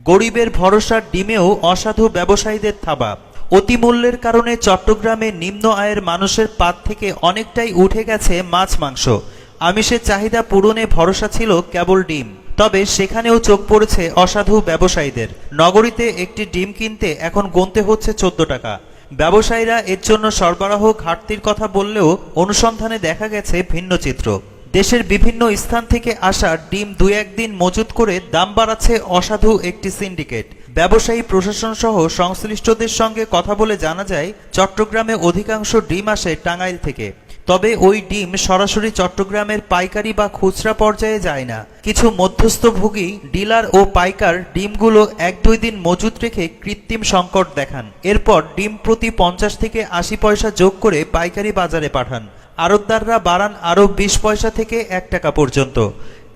গরিবের ভরসার ডিমেও অসাধু ব্যবসায়ীদের থাবা। অতিমূল্যের কারণে চট্টগ্রামে নিম্ন আয়ের মানুষের পাত থেকে অনেকটাই উঠে গেছে মাছ মাংস। আমিষের চাহিদা পূরণে ভরসা ছিল কেবল ডিম। তবে সেখানেও চোখ পড়েছে অসাধু ব্যবসায়ীদের। নগরীতে একটি ডিম কিনতে এখন গুনতে হচ্ছে চোদ্দ টাকা। ব্যবসায়ীরা এর জন্য সরবরাহ ঘাটতির কথা বললেও অনুসন্ধানে দেখা গেছে ভিন্ন চিত্র। দেশের বিভিন্ন স্থান থেকে আসা ডিম দু একদিন মজুত করে দাম বাড়াচ্ছে অসাধু একটি সিন্ডিকেট। ব্যবসায়ী, প্রশাসন সহ সংশ্লিষ্টদের সঙ্গে কথা বলে জানা যায়, চট্টগ্রামে অধিকাংশ ডিম আসে টাঙ্গাইল থেকে। তবে ওই ডিম সরাসরি চট্টগ্রামের পাইকারি বা খুচরা পর্যায়ে যায় না। কিছু মধ্যস্থভোগী, ডিলার ও পাইকার ডিমগুলো এক দুই দিন মজুত রেখে কৃত্রিম সংকট দেখান। এরপর ডিম প্রতি পঞ্চাশ থেকে আশি পয়সা যোগ করে পাইকারি বাজারে পাঠান। আড়তদাররা বাড়ান আরও বিশ পয়সা থেকে এক টাকা পর্যন্ত।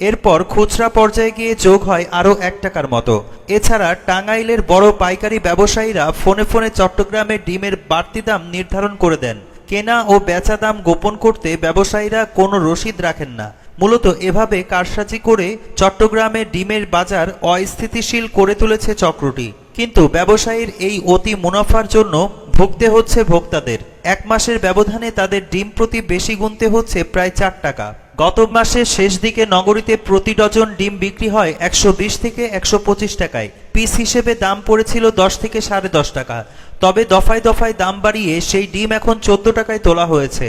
এরপর খুচরা পর্যায়ে গিয়ে যোগ হয় আরও এক টাকার মতো। এছাড়া টাঙ্গাইলের বড় পাইকারি ব্যবসায়ীরা ফোনে ফোনে চট্টগ্রামে ডিমের বাড়তি দাম নির্ধারণ করে দেন। কেনা ও বেচা দাম গোপন করতে ব্যবসায়ীরা কোনো রসিদ রাখেন না। মূলত এভাবে কারসাজি করে চট্টগ্রামে ডিমের বাজার অস্থিতিশীল করে তুলেছে চক্রটি। কিন্তু ব্যবসায়ীর এই অতি মুনাফার জন্য ভুগতে হচ্ছে ভোক্তাদের। এক মাসের ব্যবধানে তাদের ডিম প্রতি বেশি গুনতে হচ্ছে প্রায় চার টাকা। গত মাসের শেষ দিকে নগরীতে প্রতি ডজন ডিম বিক্রি হয় একশো বিশ থেকে একশো পঁচিশ টাকায়। পিস হিসেবে দাম পড়েছিল দশ থেকে সাড়ে দশ টাকা। তবে দফায় দফায় দাম বাড়িয়ে সেই ডিম এখন চোদ্দ টাকায় তোলা হয়েছে।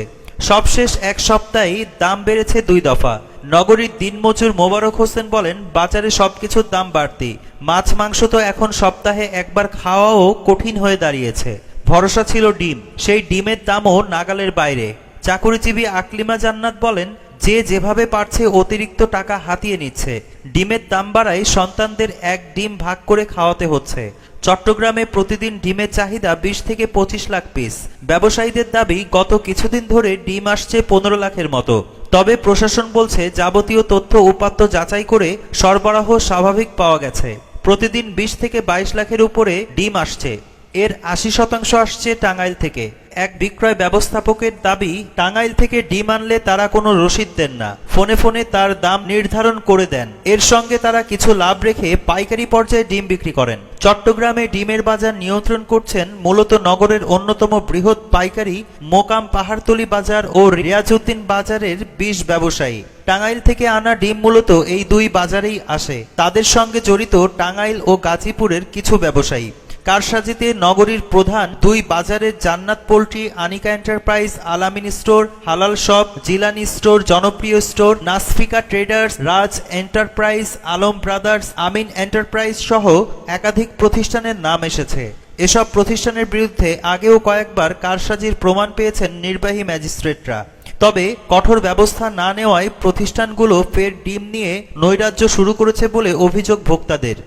সবশেষ এক সপ্তাহে দাম বেড়েছে দুই দফা। নগরীর দিনমজুর মোবারক হোসেন বলেন, বাজারে সবকিছুর দাম বাড়তি। মাছ মাংস তো এখন সপ্তাহে একবার খাওয়াও কঠিন হয়ে দাঁড়িয়েছে। ভরসা ছিল ডিম। সেই ডিমের দামও নাগালের বাইরে। চাকুরিজীবী আকলিমা জান্নাত বলেন যে যেভাবে পারছে অতিরিক্ত টাকা হাতিয়ে নিচ্ছে। ডিমের দাম বাড়ায় সন্তানদের এক ডিম ভাগ করে খাওয়াতে হচ্ছে। চট্টগ্রামে প্রতিদিন ডিমের চাহিদা বিশ থেকে পঁচিশ লাখ পিস। ব্যবসায়ীদের দাবি, গত কিছুদিন ধরে ডিম আসছে পনেরো লাখের মতো। তবে প্রশাসন বলছে, যাবতীয় তথ্য উপাত্ত যাচাই করে সরবরাহ স্বাভাবিক পাওয়া গেছে। প্রতিদিন বিশ থেকে বাইশ লাখের উপরে ডিম আসছে। এর আশি শতাংশ আসছে টাঙ্গাইল থেকে। এক বিক্রয় ব্যবস্থাপকের দাবি, টাঙ্গাইল থেকে ডিম আনলে তারা কোনো রসিদ দেন না। ফোনে ফোনে তার দাম নির্ধারণ করে দেন। এর সঙ্গে তারা কিছু লাভ রেখে পাইকারি পর্যায়ে ডিম বিক্রি করেন। চট্টগ্রামে ডিমের বাজার নিয়ন্ত্রণ করছেন মূলত নগরের অন্যতম বৃহৎ পাইকারি মোকাম পাহাড়তলি বাজার ও রিয়াজউদ্দিন বাজারের বিষ ব্যবসায়ী। টাঙ্গাইল থেকে আনা ডিম মূলত এই দুই বাজারেই আসে। তাদের সঙ্গে জড়িত টাঙ্গাইল ও গাজীপুরের কিছু ব্যবসায়ী। কারসাজিতে নগরীর প্রধান দুই বাজারের Jannat poultry Anika enterprise, Alamin store, Halal shop, Jilani store, জনপ্রিয় store, Nasfika traders, Raj enterprise, Alam brothers, Amin enterprise সহ একাধিক প্রতিষ্ঠানের নাম এসেছে। এসব প্রতিষ্ঠানের বিরুদ্ধে আগেও কয়েকবার কারসাজির প্রমাণ পেয়েছেন নির্বাহী ম্যাজিস্ট্রেটরা। তবে কঠোর ব্যবস্থা না নেওয়ায় প্রতিষ্ঠানগুলো ফের ডিম নিয়ে নৈরাজ্য শুরু করেছে বলে অভিযোগ ভোক্তাদের।